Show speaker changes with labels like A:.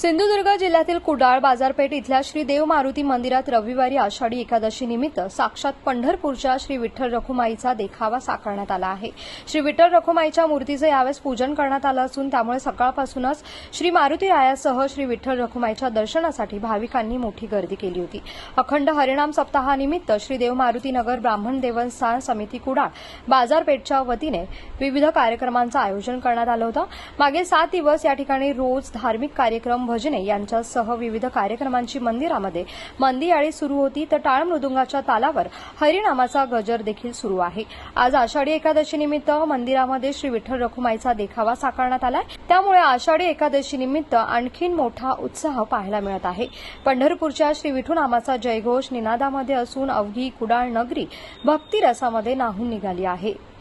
A: सिंधुदुर्ग जिल्ह्यातील कुडाळ बाजारपेठ इथल्या श्री देव मारुती मंदिरात रविवारी आषाढी एकादशी निमित्त साक्षात पंढरपूरच्या श्री विठ्ठल रखुमाईचा देखावा साकारण्यात आला आहे. श्री विठ्ठल रखुमाईच्या मूर्तीचं यावेळेस पूजन करण्यात आलं असून त्यामुळे सकाळपासूनच श्री मारुती रायासह श्री विठ्ठल रखुमाईच्या दर्शनासाठी भाविकांनी मोठी गर्दी केली होती. अखंड हरिणाम सप्ताहानिमित्त श्री देव मारुती नगर ब्राह्मण देवस्थान समिती कुडाळ बाजारपेठच्या वतीने विविध कार्यक्रमांचं आयोजन करण्यात आलं होतं. मागील सात दिवस या ठिकाणी रोज धार्मिक कार्यक्रम भजने यांच्यासह विविध कार्यक्रमांची मंदिरामध्ये मंदियाळी सुरू होती तर टाळ मृदुंगाच्या तालावर हरिनामाचा गजर देखील सुरू आहे. आज आषाढी एकादशीनिमित्त मंदिरामध्ये श्री विठ्ठल रखुमाईचा देखावा साकारण्यात आलाय. त्यामुळे आषाढी एकादशीनिमित्त आणखी आणखीन मोठा उत्साह पाहायला मिळत आहे. पंढरपूरच्या श्री विठुनामाचा जयघोष निनादामध्ये असून अवघी कुडाळ नगरी भक्तिरसामध्ये नाहून निघाली आहे.